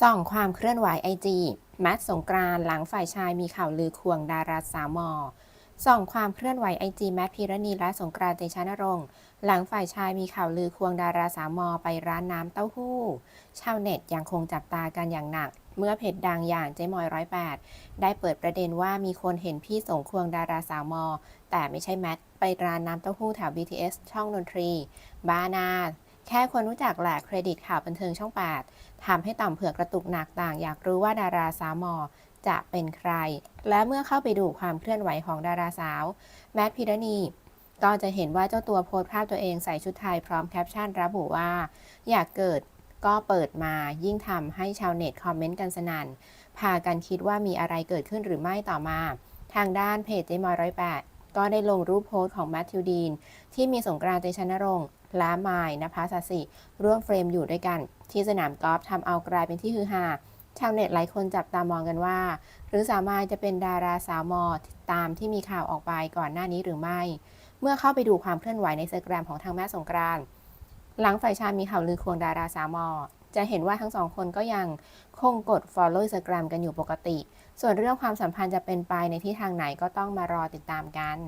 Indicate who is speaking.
Speaker 1: ส่องความเคลื่อนไหวไอจีแมทสงกรานหลังฝ่ายชายมีข่าวลือควงดาราสาวมอส่องความเคลื่อนไหวไอจีแมทพิรณีและสงกรานเตชะนรงค์หลังฝ่ายชายมีข่าวลือควงดาราสาวมอไปร้านน้ำเต้าหู้ ชาวเน็ตยังคงจับตากันอย่างหนัก เมื่อเพจดังอย่างเจมอยร้อยแปดได้เปิดประเด็นว่ามีคนเห็นพี่สงควงดาราสาวมอ แต่ไม่ใช่แมทไปร้านน้ำเต้าหู้แถว BTS ช่องดนตรี บานา แค่คนรู้จักแหละเครดิตข่าวบันเทิงช่อง 8ทำให้ต่อมเผือกกระตุกหนักต่าง อยากรู้ว่าดาราสาวมอจะเป็นใคร และเมื่อเข้าไปดูความเคลื่อนไหวของดาราสาว แมทพิรณี ก็จะเห็นว่าเจ้าตัวโพสต์ภาพตัวเองใส่ชุดไทยพร้อมแคปชั่นระบุว่า อยากเกิดก็เปิดมายิ่งทำให้ชาวเน็ตคอมเมนต์กันสนั่น พากันคิดว่ามีอะไรเกิดขึ้นหรือไม่ต่อมา ทางด้านเพจเจมอยร้อยแปด ก็ได้ลงรูปโพสต์ของแมทธิวดีน ที่มีสงกรานต์เตชะนรงค์และมายนภัสสิ ร่วมเฟรมอยู่ด้วยกัน ที่สนามกอล์ฟทำเอากลายเป็นที่ฮือฮาชาวเน็ตหลายคนจับตามองกันว่า หรือสามายจะเป็นดาราสาวมอตามที่มีข่าวออกไปก่อนหน้านี้หรือไม่ เมื่อเข้าไปดูความเคลื่อนไหวในสแกรมของทางแม่สงกรานต์หลังฝ่ายชายมีข่าวลือควงดาราสาวมอ จะเห็นว่าทั้งสองคนก็ยังคงกด follow Instagram กันอยู่ปกติ ส่วนเรื่องความสัมพันธ์จะเป็นไปในที่ทางไหนก็ต้องมารอติดตามกัน